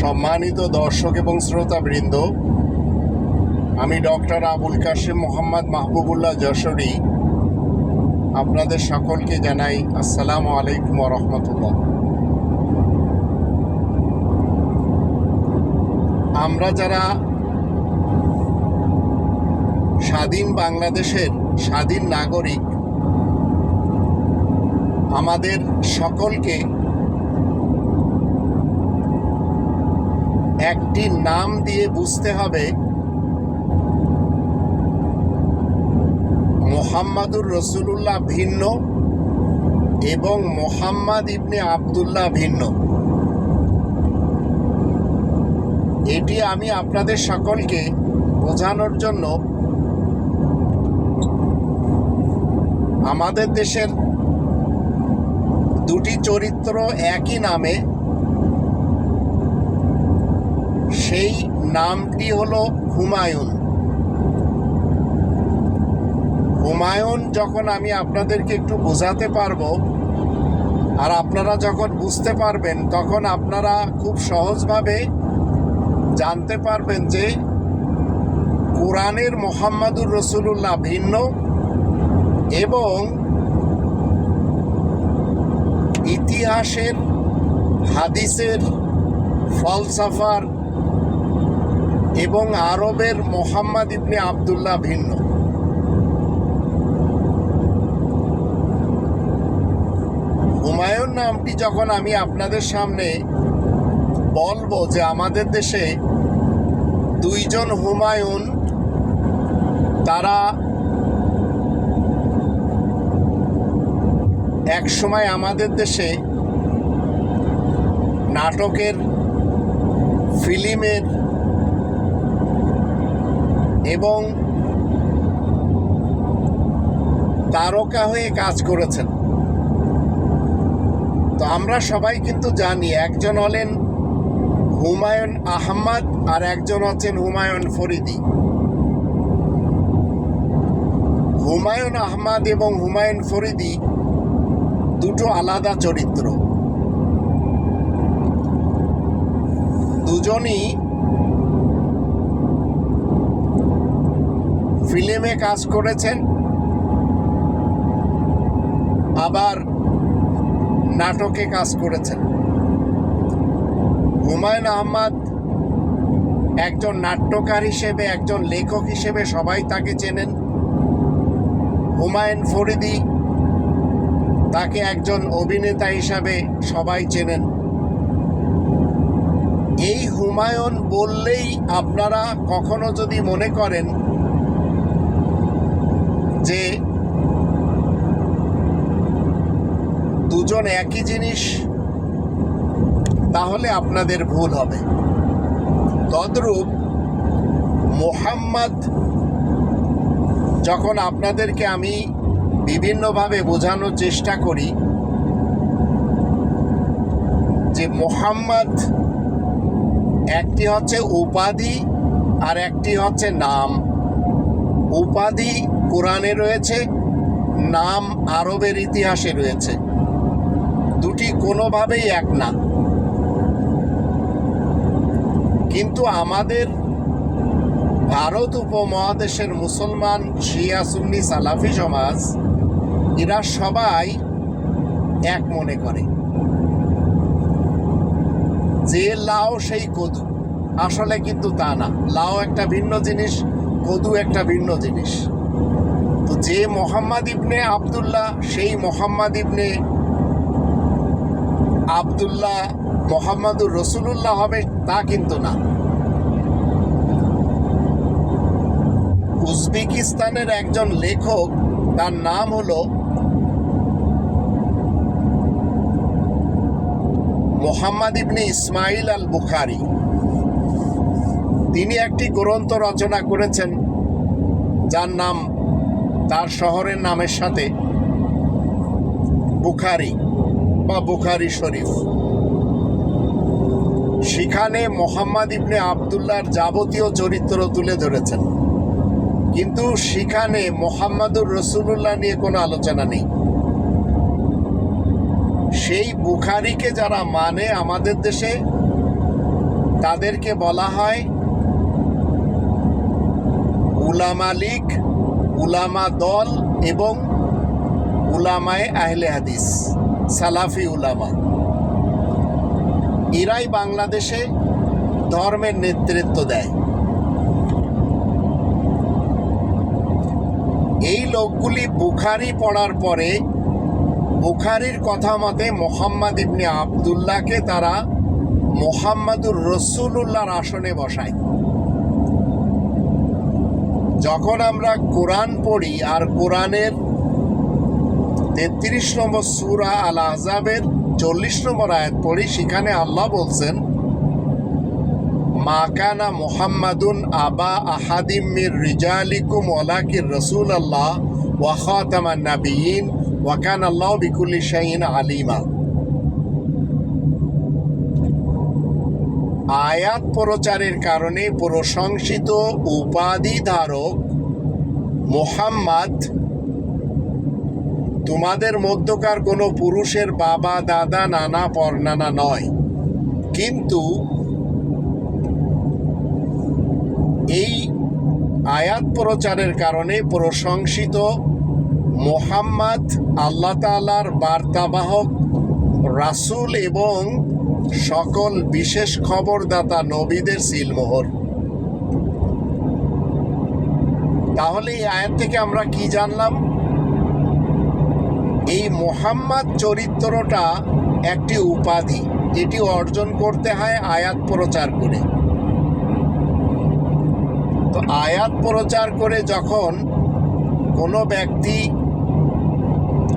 সম্মানিত দর্শক এবং শ্রোতাবৃন্দ, আমি ডক্টর আবুল কাশিম মোহাম্মদ মাহবুবুল্লাহ যশোরী আপনাদের সকলকে জানাই আসসালামু আলাইকুম রহমতুল্লাহ। আমরা যারা স্বাধীন বাংলাদেশের স্বাধীন নাগরিক, আমাদের সকলকে একটি নাম দিয়ে বুঝতে হবে। মোহাম্মদুর রসুলুল্লাহ ভিন্ন এবং মোহাম্মদ ইবনে আবদুল্লাহ ভিন্ন। এটি আমি আপনাদের সকলকে বোঝানোর জন্য আমাদের দেশের দুটি চরিত্র একই নামে সেই নামটি হলো হুমায়ুন। হুমায়ুন যখন আমি আপনাদেরকে একটু বোঝাতে পারব, আর আপনারা যখন বুঝতে পারবেন, তখন আপনারা খুব সহজভাবে জানতে পারবেন যে কোরআনের মোহাম্মদুর রসুল্লাহ ভিন্ন এবং ইতিহাসের, হাদিসের, ফলসাফার এবং আরবের মোহাম্মদ ইবনে আবদুল্লাহ ভিন্ন। হুমায়ুন নামটি যখন আমি আপনাদের সামনে বলব যে আমাদের দেশে দুইজন হুমায়ুন, তারা এক সময় আমাদের দেশে নাটকের, ফিল্মের এবং তারকা হয়ে কাজ করেছেন। তো আমরা সবাই কিন্তু জানি, একজন হলেন হুমায়ুন আহমদ আর একজন হচ্ছেন হুমায়ুন ফরিদি। হুমায়ুন আহমদ এবং হুমায়ুন ফরিদি দুটো আলাদা চরিত্র। দুজনই ফিল্মে কাজ করেছেন। আবার নাটকে কাজ করেছেন। হুমায়ুন আহমদ একজন নাট্যকার হিসেবে, একজন লেখক হিসেবে সবাই তাকে চেনেন। হুমায়ুন ফরিদি তাকে একজন অভিনেতা হিসাবে সবাই চেনেন। এই হুমায়ুন বললেই আপনারা কখনো যদি মনে করেন যে দুজন একই জিনিস, তাহলে আপনাদের ভুল হবে। তদ্রূপ মোহাম্মদ, যখন আপনাদেরকে আমি বিভিন্নভাবে বোঝানোর চেষ্টা করি, যে মোহাম্মদ একটি হচ্ছে উপাধি আর একটি হচ্ছে নাম। উপাধি কোরআনে রয়েছে, নাম আরবের ইতিহাসে রয়েছে। দুটি কোনোভাবেই এক না। কিন্তু আমাদের ভারত উপমহাদেশের মুসলমান, শিয়া, সুন্নি, সালাফি সমাজ, এরা সবাই এক মনে করে। যে লাও সেই কদু। আসলে কিন্তু তা না। লাও একটা ভিন্ন জিনিস, কদু একটা ভিন্ন জিনিস। তো যে মোহাম্মদ ইবনে আবদুল্লাহ, সেই মোহাম্মদ ইবনে আবদুল্লাহ মোহাম্মদুর রসুলুল্লাহ হবে, তা কিন্তু না। উজবেকিস্তানের একজন লেখক, তার নাম হলো মোহাম্মদ ইবনে ইসমাইল আল বুখারি তিনি একটি গ্রন্থ রচনা করেছেন, যার নাম তার শহরের নামের সাথে বুখারি বা বুখারি শরীফ। সেখানে মোহাম্মদ ইবনে আবদুল্লাহর যাবতীয় চরিত্র তুলে ধরেছেন। কিন্তু সেখানে মোহাম্মদুর রসুল্লাহ নিয়ে কোনো আলোচনা নেই। সেই বুখারিকে যারা মানে আমাদের দেশে, তাদেরকে বলা হয় উলামা লীগ উলামা দল এবং উলামায়ে আহলে হাদিস, সালাফি উলামা। এরাই বাংলাদেশে ধর্মের নেতৃত্ব দেয়। এই লোকগুলি বুখারি পড়ার পরে বুখারির কথা মতে মোহাম্মদ ইবনে আবদুল্লাহকে তারা মোহাম্মদুর রসুল্লাহর আসনে বসায়। যখন আমরা কোরআন পড়ি আর কোরআনের তেত্রিশ নম্বর সুরা আল আহজাবের চল্লিশ নম্বর আয়াত পড়ি, সেখানে আল্লাহ বলছেন মাকানা মোহাম্মদুন আবা আহাদিম মির রিজালিকুম ওলাকির রসুল আল্লাহ ওয়াখাতামান নাবিয়িন ওয়াকান আল্লাহ বিকুল্লি শাহিন আলিমা। আয়াত প্রচারের কারণে প্রশংসিত উপাধি ধারক মোহাম্মদ, তোমাদের মধ্যকার কোনো পুরুষের বাবা, দাদা, নানা, পরনানা নয়। কিন্তু এই আয়াত প্রচারের কারণে প্রশংসিত মোহাম্মদ, আল্লাহ তালার বার্তাবাহক রাসুল এবং সকল বিশেষ খবরদাতা নবীদের সিলমোহর। তাহলে এই আয়াত থেকে আমরা কি জানলাম? এই মোহাম্মদ চরিত্রটা একটি উপাধি, এটি অর্জন করতে হয় আয়াত প্রচার করে। তো আয়াত প্রচার করে যখন কোনো ব্যক্তি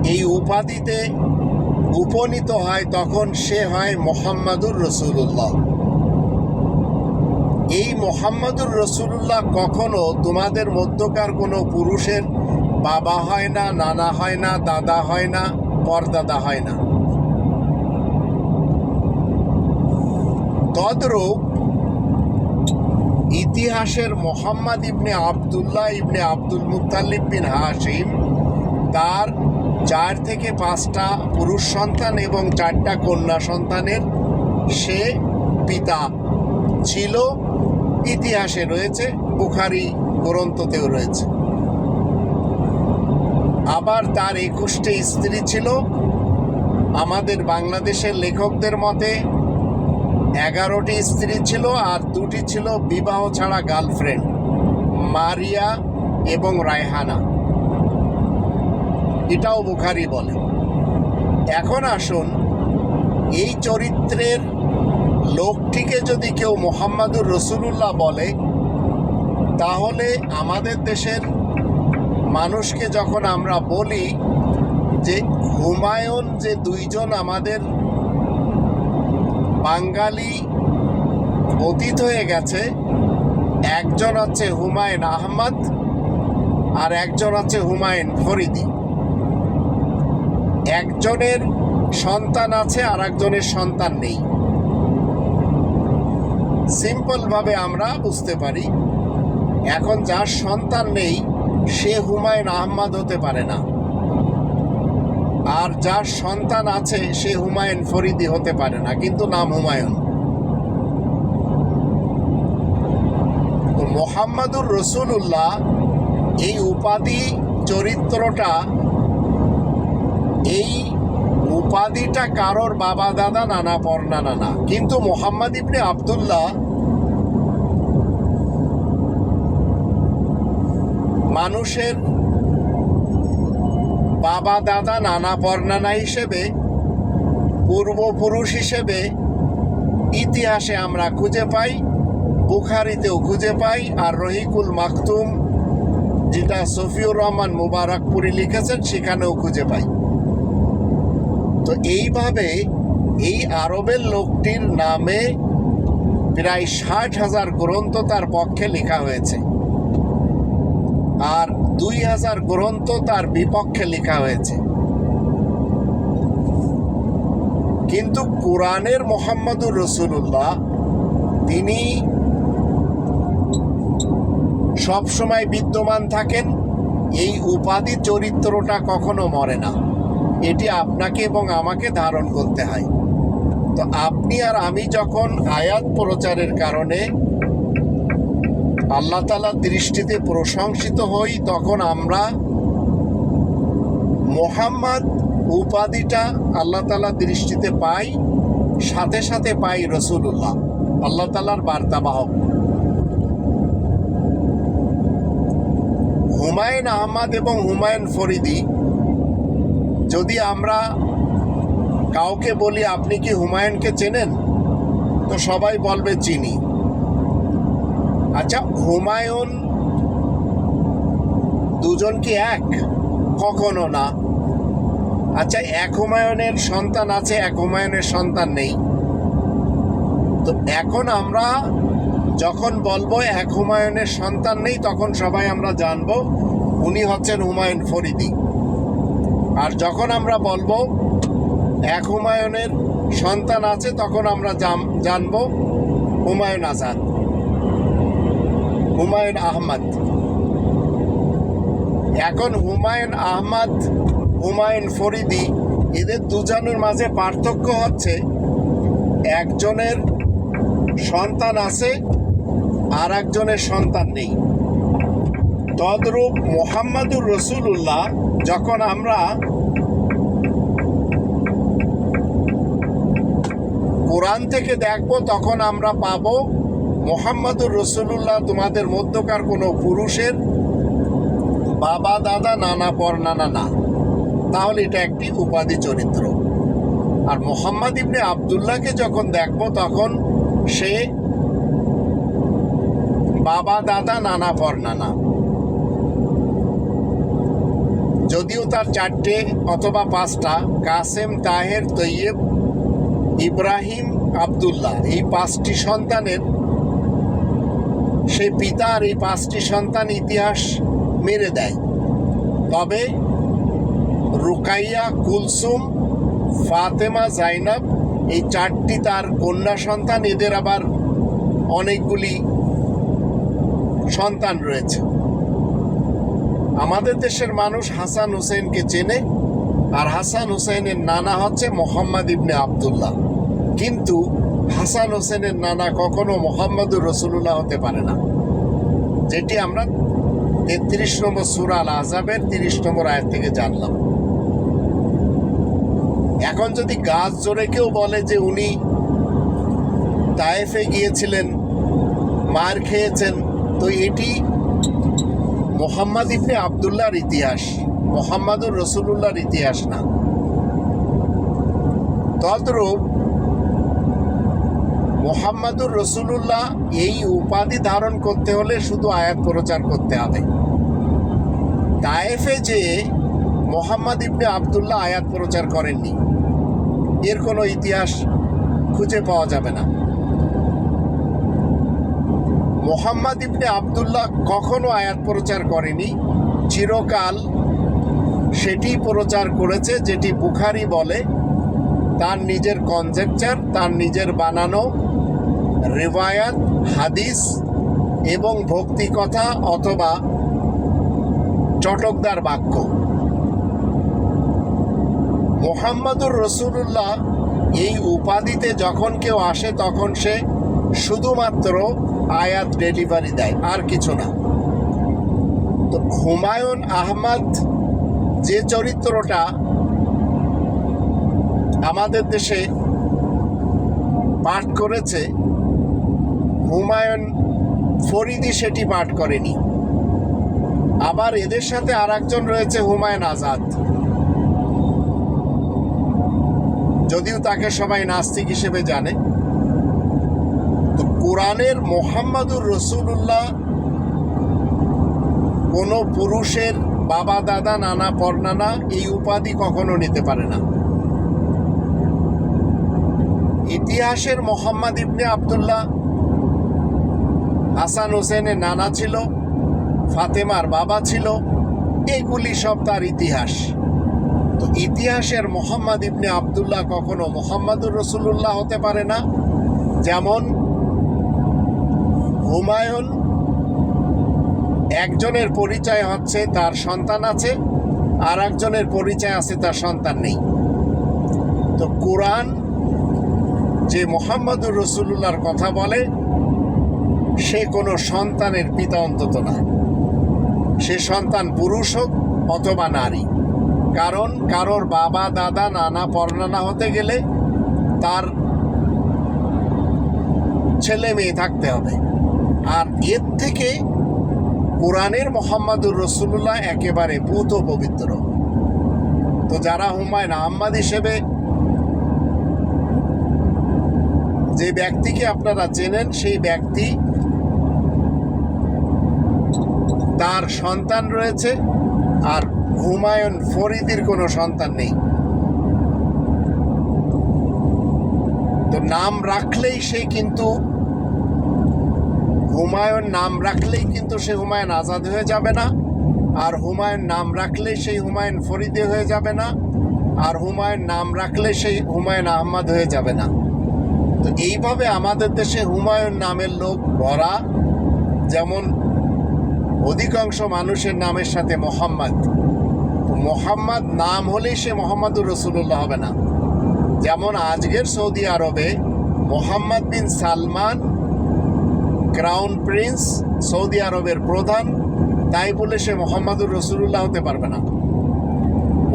এই উপাধিতে উপনীত হয় তখন সে হয় মোহাম্মদুর রসুল্লাহ এই মোহাম্মদুর রসুল্লাহ কখনো তোমাদের মধ্যকার কোনো পুরুষের বাবা হয় না, নানা হয় না, দাদা হয় না, পরদাদা হয় না। তদ্রূপ ইতিহাসের মোহাম্মদ ইবনে আবদুল্লাহ ইবনে আব্দুল মুতাল্লিব বিন হাসিম তার চার থেকে পাঁচটা পুরুষ সন্তান এবং চারটা কন্যা সন্তানের সে পিতা ছিল। ইতিহাসে রয়েছে, বুখারি গ্রন্থতেও রয়েছে। আবার তার একুশটি স্ত্রী ছিল। আমাদের বাংলাদেশের লেখকদের মতে এগারোটি স্ত্রী ছিল আর দুটি ছিল বিবাহ ছাড়া গার্লফ্রেন্ড, মারিয়া এবং রায়হানা। এটাও বুখারি বলে। এখন আসুন, এই চরিত্রের লোকটিকে যদি কেউ মোহাম্মদুর রসুলুল্লাহ বলে, তাহলে আমাদের দেশের মানুষকে যখন আমরা বলি যে হুমায়ুন যে দুইজন আমাদের বাঙালি অতীত হয়ে গেছে, একজন হচ্ছে হুমায়ুন আহমদ আর একজন হচ্ছে হুমায়ুন ফরিদি। একজনের সন্তান আছে আর একজনের সন্তান নেই। সিম্পলভাবে আমরা বুঝতে পারি, এখন যার সন্তান নেই, সে হুমায়ুন আহমদ হতে পারে না। আর যার সন্তান আছে, সে হুমায়ুন ফরিদি হতে পারে না, কিন্তু নাম হুমায়ুন। মোহাম্মদুর রসুল্লাহ এই উপাধি চরিত্রটা এই উপাধিটা কারোর বাবা, দাদা, নানা, পর্ণা, নানা। কিন্তু মোহাম্মদ ইবনে আবদুল্লাহ মানুষের বাবা, দাদা, নানা পর্ণানা হিসেবে, পূর্বপুরুষ হিসেবে ইতিহাসে আমরা খুঁজে পাই, বুখারিতেও খুঁজে পাই, আর রহিকুল মাকতুম যেটা সফিউর রহমান মুবারকপুরি লিখেছেন, সেখানেও খুঁজে পাই। তো এইভাবে এই আরবের লোকটির নামে প্রায় ষাট হাজার গ্রন্থ তার পক্ষে লেখা হয়েছে। আর দুই হাজার গ্রন্থ তার বিপক্ষে লেখা হয়েছে। কিন্তু কোরআনের মোহাম্মদুর রসুল্লাহ তিনি সবসময় বিদ্যমান থাকেন, এই উপাধি চরিত্রটা কখনো মরে না। এটি আপনাকে এবং আমাকে ধারণ করতে হয়। তো আপনি আর আমি যখন আয়াত প্রচারের কারণে আল্লাহ তালার দৃষ্টিতে প্রশংসিত হই, তখন আমরা মোহাম্মদ উপাধিটা আল্লাহ তালার দৃষ্টিতে পাই, সাথে সাথে পাই রসুল্লাহ আল্লাহ তালার বার্তাবাহক হুমায়ুন আহমদ এবং হুমায়ুন ফরিদি যদি আমরা কাউকে বলি, আপনি কি হুমায়ুনকে চেনেন? তো সবাই বলবে, চিনি। আচ্ছা হুমায়ুন দুজন কি এক? কখনো না। আচ্ছা এক হুমায়ুনের সন্তান আছে, এক হুমায়ুনের সন্তান নেই। তো এখন আমরা যখন বলব এক হুমায়ুনের সন্তান নেই, তখন সবাই আমরা জানব, উনি হচ্ছেন হুমায়ুন ফরিদি। আর যখন আমরা বলব এক হুমায়ুনের সন্তান আছে, তখন আমরা জানব হুমায়ুন আজাদ। হুমায়ুন আহমদ। এখন হুমায়ুন আহমদ, হুমায়ুন ফরিদি, এদের দুজনের মাঝে পার্থক্য হচ্ছে, একজনের সন্তান আছে, আর একজনের সন্তান নেই। তদ্রূপ মোহাম্মদুর রসুল্লাহ যখন আমরা কোরআন থেকে দেখব, তখন আমরা পাবো মোহাম্মদুর রসুল্লাহ তোমাদের মধ্যকার কোনো পুরুষের বাবা, দাদা, নানা পর নানা। না তাহলে এটা একটি উপাধি চরিত্র। আর মোহাম্মদ ইবনে আবদুল্লাহকে যখন দেখব, তখন সে বাবা, দাদা, নানা পর নানা। যদিও তার চারটে অথবা পাঁচটা, কাসেম তাহের তৈয়ব ইব্রাহিম আবদুল্লাহ। এই পাঁচটি সন্তানের সে পিতার এই পাঁচটি সন্তান ইতিহাস মেরে দেয়। তবে রুকাইয়া, কুলসুম, ফাতেমা, জাইনাব এই চারটি তার কন্যা সন্তান, এদের আবার অনেকগুলি সন্তান রয়েছে। আমাদের দেশের মানুষ হাসান হুসেনকে চেনে, আর হাসান হুসেনের নানা হচ্ছে মোহাম্মদ ইবনে আবদুল্লাহ। কিন্তু হাসান হোসেনের নানা কখনো মোহাম্মদুর রসুল্লাহ হতে পারে না। যেটি আমরা তেত্রিশ নম্বর সুরাল আজাবের তিরিশ নম্বর আয়ের থেকে জানলাম। এখন যদি গাছ জোরে কেউ বলে যে উনি তায়েফে গিয়েছিলেন, মার খেয়েছেন, তো এটি মোহাম্মদ ইবনে আবদুল্লাহর ইতিহাস, মোহাম্মদুর রসুল্লাহর ইতিহাস না। তদ্রূপ মোহাম্মদুর রসুল্লাহ এই উপাধি ধারণ করতে হলে শুধু আয়াত প্রচার করতে হবে। তায়েফে যে মোহাম্মদ ইবনে আবদুল্লাহ আয়াত প্রচার করেননি, এর কোনো ইতিহাস খুঁজে পাওয়া যাবে না। মোহাম্মদ ইবনে আবদুল্লাহ কখনো আয়াত প্রচার করেনি। চিরকাল সেটি প্রচার করেছে, যেটি বুখারি বলে। তার নিজের কনজেকচার তার নিজের বানানো রেওয়ায়াত, হাদিস এবং ভক্তি কথা অথবা চটকদার বাক্য। মোহাম্মদুর রসুল্লাহ এই উপাধিতে যখন কেউ আসে, তখন সে শুধুমাত্র আয়াত ডেলিভারি দেয়, আর কিছু না। তো হুমায়ুন আহমদ যে চরিত্রটা আমাদের দেশে পাঠ করেছে, হুমায়ুন ফরিদি সেটি পাঠ করেনি। আবার এদের সাথে আর একজন রয়েছে হুমায়ুন আজাদ। যদিও তাকে সবাই নাস্তিক হিসেবে জানে। কোরআনের মোহাম্মদুর রসুল্লাহ কোনো পুরুষের বাবা, দাদা, নানা, পরনানা এই উপাধি কখনো নিতে পারে না। ইতিহাসের মোহাম্মদ ইবনে আবদুল্লাহ হাসান হোসেনের নানা ছিল, ফাতেমার বাবা ছিল, এগুলি সব তার ইতিহাস। তো ইতিহাসের মোহাম্মদ ইবনে আবদুল্লাহ কখনো মোহাম্মদুর রসুল্লাহ হতে পারে না। যেমন হুমায়ুন। একজনের পরিচয় হচ্ছে তার সন্তান আছে, আর একজনের পরিচয় আছে তার সন্তান নেই। তো কোরআন যে মোহাম্মদুর রসুল্লাহর কথা বলে, সে কোনো সন্তানের পিতা অন্তত না। সে সন্তান পুরুষ হোক অথবা নারী। কারণ কারোর বাবা, দাদা, নানা পরনানা হতে গেলে তার ছেলে মেয়ে থাকতে হবে। আর এর থেকে কোরআনের মোহাম্মদুর রসুল্লাহ একেবারে পুত পবিত্র। তো যারা হুমায়ুন আহম্মদ হিসেবে যে ব্যক্তিকে আপনারা চেনেন, সেই ব্যক্তি তার সন্তান রয়েছে আর হুমায়ুন ফরিদির কোনো সন্তান নেই। তো নাম রাখলেই সে কিন্তু হুমায়ুন নাম রাখলেই কিন্তু সে হুমায়ুন আজাদ হয়ে যাবে না। আর হুমায়ুন নাম রাখলেই সেই হুমায়ুন ফরিদি হয়ে যাবে না। আর হুমায়ুন নাম রাখলে সেই হুমায়ুন আহমদ হয়ে যাবে না। তো এইভাবে আমাদের দেশে হুমায়ুন নামের লোক ভরা, যেমন অধিকাংশ মানুষের নামের সাথে মোহাম্মদ। মোহাম্মদ নাম হলেই সে মোহাম্মদুর রসুল্লাহ হবে না। যেমন আজকের সৌদি আরবে Mohammad bin Salman crown prince Saudi আরবের প্রধান, তাই বলে সে মোহাম্মদুর রসুল্লাহ হতে পারবে না।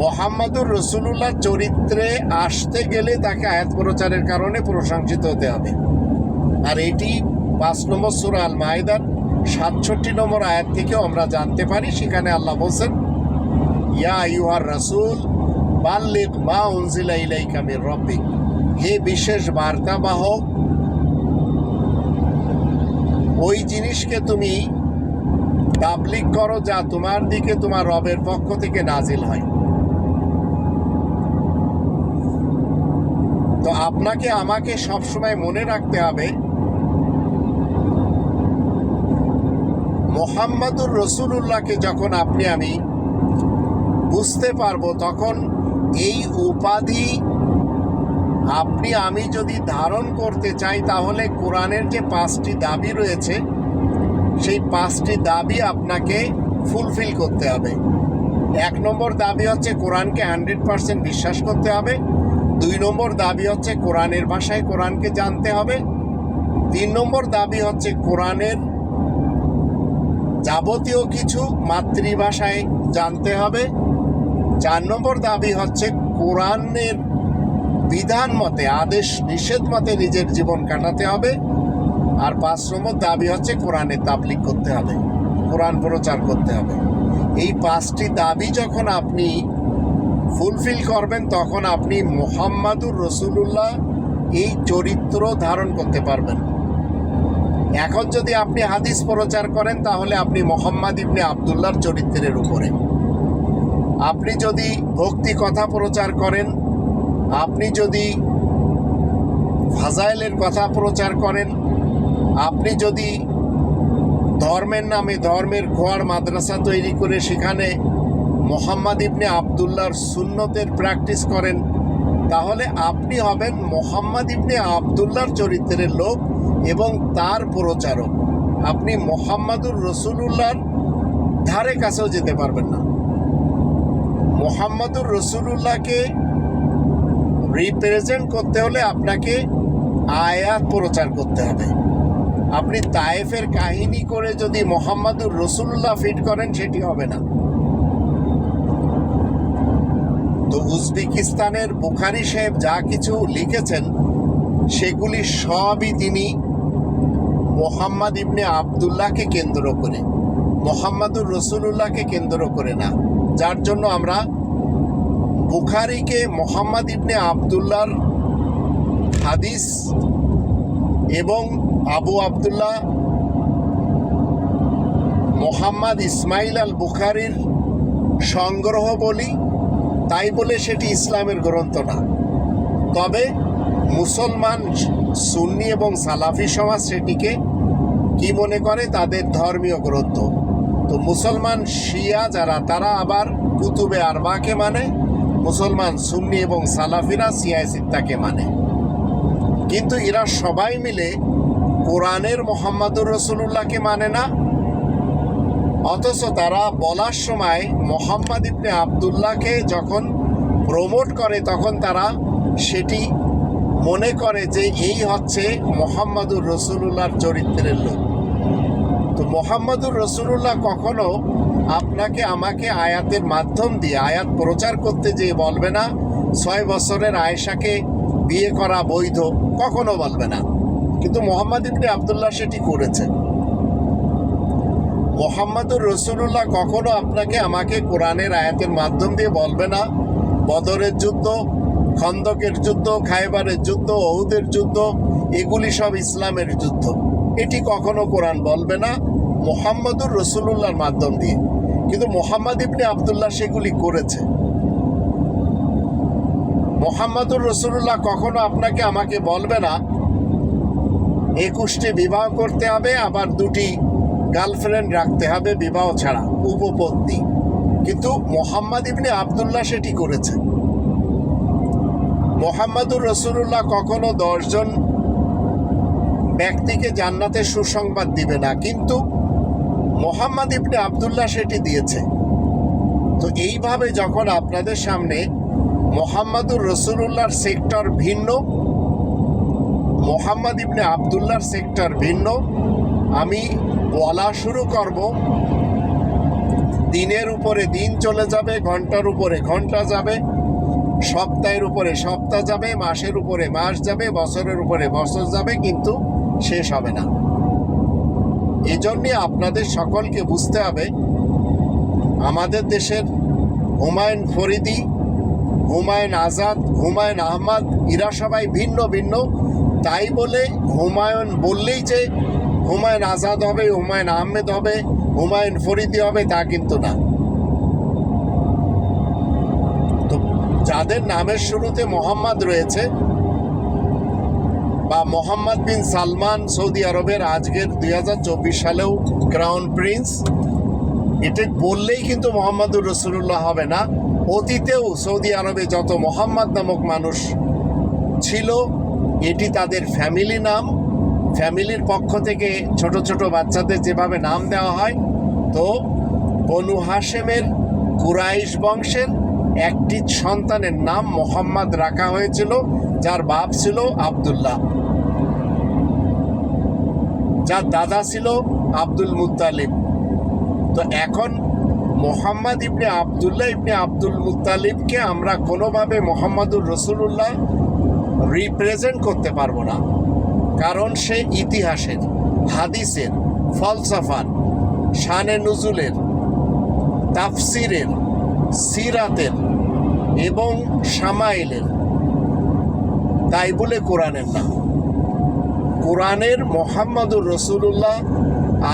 মোহাম্মদুর রসুল্লাহ চরিত্রে আসতে গেলে তাকে আয়াত প্রচারের কারণে প্রশংসিত হতে হবে। আর এটি পাঁচ নম্বর সুরা আল মাইদার সাতষট্টি নম্বর আয়াত থেকেও আমরা জানতে পারি, সেখানে আল্লাহ বলছেন, ইয়া ইউ ইউহার রাসুল বাল্লিক মা উনজিলা ইলাইকা মির রব্বিক। হে বিশেষ বার্তাবাহক ওই জিনিসকে তুমি তাবলিক করো যা তোমার দিকে তোমার রবের পক্ষ থেকে নাজিল হয়। তো আপনাকে, আমাকে সবসময় মনে রাখতে হবে, মোহাম্মদুর রসুল্লাহকে যখন আপনি আমি বুঝতে পারব, তখন এই উপাধি আপনি, আমি যদি ধারণ করতে চাই, তাহলে কোরআনের যে পাঁচটি দাবি রয়েছে, সেই পাঁচটি দাবি আপনাকে ফুলফিল করতে হবে। এক নম্বর দাবি হচ্ছে কোরআনকে হান্ড্রেড পার্সেন্ট বিশ্বাস করতে হবে। দুই নম্বর দাবি হচ্ছে কোরআনের ভাষায় কোরআনকে জানতে হবে। তিন নম্বর দাবি হচ্ছে কোরআনের যাবতীয় কিছু মাতৃভাষায় জানতে হবে। চার নম্বর দাবি হচ্ছে কোরআনের বিধান মতে, আদেশ, নিষেধ মতে নিজের জীবন কাটাতে হবে। আর পাঁচ নম্বর দাবি হচ্ছে কোরআনে তাবলিক করতে হবে, কোরআন প্রচার করতে হবে। এই পাঁচটি দাবি যখন আপনি ফুলফিল করবেন, তখন আপনি মোহাম্মদুর রসুল্লাহ এই চরিত্র ধারণ করতে পারবেন। এখন যদি আপনি হাদিস প্রচার করেন, তাহলে আপনি মোহাম্মদ ইবনে আবদুল্লাহর চরিত্রের উপরে। আপনি যদি ভক্তি কথা প্রচার করেন আপনি যদি ফাজাইলের কথা প্রচার করেন, আপনি যদি ধর্মের নামে ধর্মের খোয়ার মাদ্রাসা তৈরি করে সেখানে মোহাম্মদ ইবনে আবদুল্লাহর সুন্নতের প্র্যাকটিস করেন, তাহলে আপনি হবেন মোহাম্মদ ইবনে আবদুল্লাহর চরিত্রের লোক এবং তার প্রচারক। আপনি মোহাম্মদুর রসুলুল্লাহর ধারে কাছেও যেতে পারবেন না। মোহাম্মদুর রসুলুল্লাহকে রিপ্রেজেন্ট করতে হলে আপনাকে আয়াত প্রচার করতে হবে। আপনি তায়েফের কাহিনী করে যদি মোহাম্মদুর রসুল্লাহ ফিট করেন, সেটি হবে না। তো উজবেকিস্তানের বুখারি সাহেব যা কিছু লিখেছেন, সেগুলি সবই তিনি মোহাম্মদ ইবনে আবদুল্লাহকে কেন্দ্র করে, মোহাম্মদুর রসুল্লাহকে কেন্দ্র করে না। যার জন্য আমরা বুখারিকে মোহাম্মদ ইবনে আবদুল্লাহর হাদিস এবং আবু আবদুল্লাহ মোহাম্মদ ইসমাইল আল বুখারির সংগ্রহ বলি, তাই বলে সেটি ইসলামের গ্রন্থ না। তবে মুসলমান সুন্নি এবং সালাফি সমাজ সেটিকে কি মনে করে? তাদের ধর্মীয় গ্রন্থ। তো মুসলমান শিয়া যারা, তারা আবার কুতুবে আরবাকে মানে মুসলমান, সুন্নি এবং সালাফিরা সিয়াই সিত্তাকে মানে। কিন্তু এরা সবাই মিলে কোরআনের মোহাম্মদুর রসুল্লাহকে মানে না। অথচ তারা বলার সময় মোহাম্মদ ইবনে আবদুল্লাহকে যখন প্রমোট করে, তখন তারা সেটি মনে করে যে এই হচ্ছে মোহাম্মদুর রসুল্লাহর চরিত্রের লোক। তো মোহাম্মদুর রসুল্লাহ কখনো আপনাকে আমাকে আয়াতের মাধ্যম দিয়ে, আয়াত প্রচার করতে যেয়ে বলবে না, ছয় বছরের আয়েশাকে বিয়ে করা বৈধ, কখনো বলবে না। কিন্তু মোহাম্মদ ইবনে আবদুল্লাহ সেটি করেছে। মোহাম্মদুর রসুল্লাহ কখনো আপনাকে আমাকে কোরআনের আয়াতের মাধ্যম দিয়ে বলবে না, বদরের যুদ্ধ, খন্দকের যুদ্ধ খাইবারের যুদ্ধ, ওহুদের যুদ্ধ, এগুলি সব ইসলামের যুদ্ধ। এটি কখনো কোরআন বলবে না, মোহাম্মদুর রসুল্লাহর মাধ্যম দিয়ে। কিন্তু মোহাম্মদ ইবনে আবদুল্লাহ সেগুলি করেছে। মোহাম্মদুর রসুল্লাহ কখনো আপনাকে আমাকে বলবে না, একুশটি বিবাহ করতে হবে, আবার দুটি গার্লফ্রেন্ড রাখতে হবে বিবাহ ছাড়া, উপপত্তি। কিন্তু মোহাম্মদ ইবনে আবদুল্লাহ সেটি করেছে। মোহাম্মদুর রসুল্লাহ কখনো দশজন ব্যক্তিকে জান্নাতের সুসংবাদ দিবে না, কিন্তু মোহাম্মদ ইবনে আবদুল্লাহ সেটি দিয়েছে। তো এইভাবে যখন আপনাদের সামনে মোহাম্মদুর রসুল্লাহর সেক্টর ভিন্ন, মোহাম্মদ ইবনে আবদুল্লাহর সেক্টর ভিন্ন, আমি বলা শুরু করব, দিনের উপরে দিন চলে যাবে, ঘণ্টার উপরে ঘণ্টা যাবে, সপ্তাহের উপরে সপ্তাহ যাবে, মাসের উপরে মাস যাবে, বছরের উপরে বছর যাবে, কিন্তু শেষ হবে না। এজন্যে আপনাদের সকলকে বুঝতে হবে, আমাদের দেশের হুমায়ুন ফরিদি, হুমায়ুন আজাদ, হুমায়ুন আহমদ, এরা সবাই ভিন্ন ভিন্ন। তাই বলে হুমায়ুন বললেই যে হুমায়ুন আজাদ হবে, হুমায়ুন আহমেদ হবে, হুমায়ুন ফরিদি হবে, তা কিন্তু না। তো যাদের নামের শুরুতে মোহাম্মদ রয়েছে বা মোহাম্মদ বিন সালমান সৌদি আরবের আজকের দুই হাজার চব্বিশ সালেও ক্রাউন প্রিন্স এটা বললেই কিন্তু মোহাম্মদুর রসুল্লাহ হবে না। অতীতেও সৌদি আরবে যত মোহাম্মদ নামক মানুষ ছিল, এটি তাদের ফ্যামিলি নাম। ফ্যামিলির পক্ষ থেকে ছোট ছোট বাচ্চাদের যেভাবে নাম দেওয়া হয়, তো বনু হাশেমের কুরাইশ বংশের একটি সন্তানের নাম মোহাম্মদ রাখা হয়েছিল, যার বাপ ছিল আবদুল্লাহ। যার দাদা ছিল আব্দুল মুত্তালিব। তো এখন মোহাম্মদ ইবনে আবদুল্লাহ ইবনে আব্দুল মুত্তালিবকে আমরা কোনোভাবে মোহাম্মদুর রসুল্লাহ রিপ্রেজেন্ট করতে পারব না। কারণ সে ইতিহাসের, হাদিসের, ফলসাফার, শানে নজুলের, তাফসিরের, সিরাতের এবং সামাইলের তাই বলে কোরআনের না কোরআনের মোহাম্মদুর রসুল্লাহ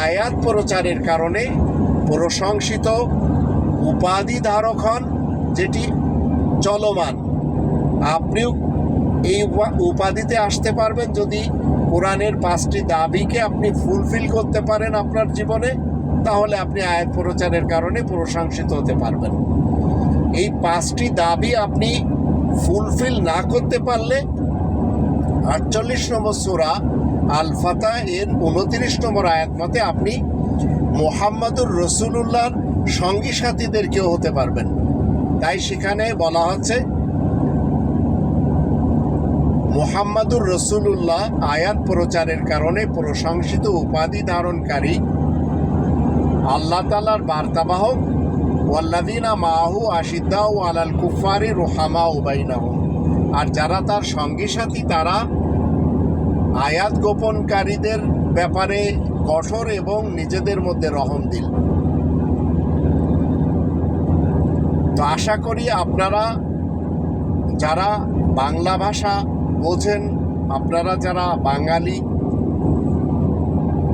আয়াত প্রচারের কারণে প্রশংসিত উপাধি ধারক হন যেটি চলমান। আপনিও এই উপাধিতে আসতে পারবেন যদি কোরআনের পাঁচটি দাবিকে আপনি ফুলফিল করতে পারেন আপনার জীবনে, তাহলে আপনি আয়াত প্রচারের কারণে প্রশংসিত হতে পারবেন। এই পাঁচটি দাবি আপনি ফুলফিল না করতে পারলে আটচল্লিশ নম্বর সুরা আল ফাতা এর উনত্রিশ নম্বর আয়াত মতে আপনি মোহাম্মদুর রসুলুল্লাহর সঙ্গী সাথীদেরকেও হতে পারবেন। তাই সেখানে বলা হচ্ছে, মোহাম্মদুর রসুলুল্লাহ আয়াত প্রচারের কারণে প্রশংসিত উপাধি ধারণকারী আল্লাহ তালার বার্তাবাহক ওয়াল্লাদিনা মাহু আশিদ্দাউ আলাল কুফারি রোহামা উবাইনাহু আর যারা তার সঙ্গী সাথী তারা আয়াত গোপনকারীদের ব্যাপারে কঠোর এবং নিজেদের মধ্যে রহম দিল তো আশা করি আপনারা যারা বাংলা ভাষা বোঝেন, আপনারা যারা বাঙালি,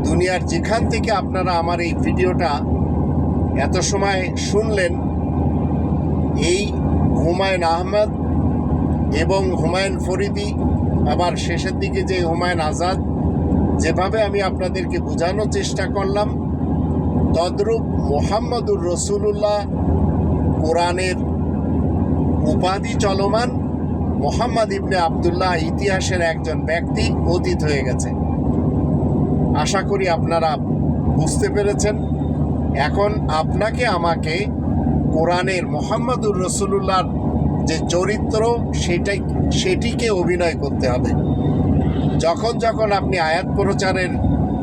দুনিয়ার যেখান থেকে আপনারা আমার এই ভিডিওটা এত সময় শুনলেন, এই হুমায়ুন আহমদ এবং হুমায়ুন ফরিদি আবার শেষের দিকে যে হুমায়ুন আজাদ, যেভাবে আমি আপনাদেরকে বোঝানোর চেষ্টা করলাম, তদ্রূপ মোহাম্মদুর রসুল্লাহ কোরআনের উপাধি চলমান মোহাম্মদ ইবনে আবদুল্লাহ ইতিহাসের একজন ব্যক্তি অতীত হয়ে গেছে। আশা করি আপনারা বুঝতে পেরেছেন। এখন আপনাকে আমাকে কোরআনের মোহাম্মদুর রসুল্লাহর যে চরিত্র সেটাই, সেটিকে অভিনয় করতে হবে। যখন যখন আপনি আয়াত প্রচারের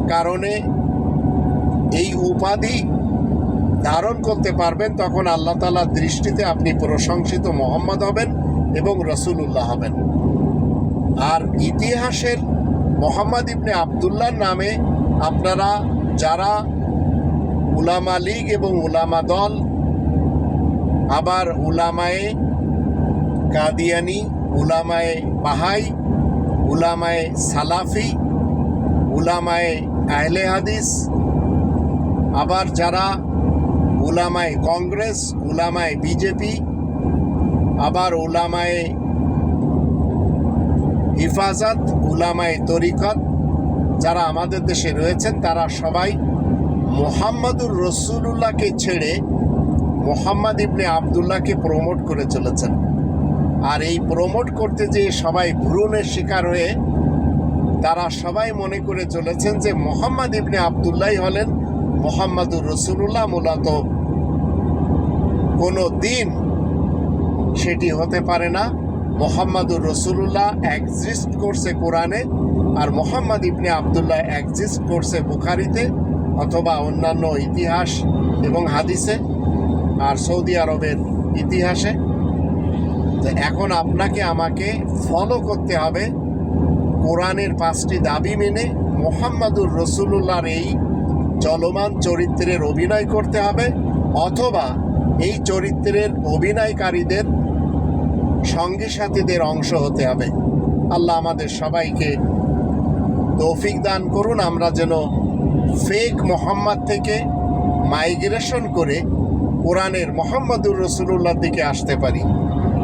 কারণে এই উপাধি ধারণ করতে পারবেন, তখন আল্লাহ তালার দৃষ্টিতে আপনি প্রশংসিত মোহাম্মদ হবেন এবং রসুলুল্লাহ হবেন। আর ইতিহাসের মোহাম্মদ ইবনে আবদুল্লার নামে আপনারা যারা উলামা লীগ এবং উলামা দল, আবার উলামায়ে কাদিয়ানি, উলামায়ে বাহাই, উলামায়ে সালাফি, উলামায়ে আহলে হাদিস, আবার যারা উলামায়ে কংগ্রেস, উলামায় বিজেপি, আবার উলামায়ে হিফাজত, উলামায় তরিকত, যারা আমাদের দেশে রয়েছেন, তারা সবাই মোহাম্মদুর রসুল্লাহকে ছেড়ে মোহাম্মদ ইবনে আবদুল্লাহকে প্রমোট করে চলেছেন। আর এই প্রমোট করতে যে সবাই ভ্রূণের শিকার হয়ে তারা সবাই মনে করে চলেছেন যে মোহাম্মদ ইবনে আবদুল্লাহ হলেন মোহাম্মদুর রসুল্লাহ মূলত কোনো দিন সেটি হতে পারে না। মোহাম্মদুর রসুল্লাহ এক্সিস্ট করছে কোরআনে আর মোহাম্মদ ইবনে আবদুল্লাহ এক্সিস্ট করছে বুখারিতে অথবা অন্যান্য ইতিহাস এবং হাদিসে আর সৌদি আরবের ইতিহাসে। তো এখন আপনাকে আমাকে ফলো করতে হবে কোরআনের পাঁচটি দাবি মেনে। মোহাম্মদুর রসুল্লাহর এই চলমান চরিত্রের অভিনয় করতে হবে অথবা এই চরিত্রের অভিনয়কারীদের সঙ্গী সাথীদের অংশ হতে হবে। আল্লাহ আমাদের সবাইকে তৌফিক দান করুন। আমরা যেন ফেক মোহাম্মদ থেকে মাইগ্রেশন করে কোরআনের মোহাম্মদুর রসুল্লাহর দিকে আসতে পারি।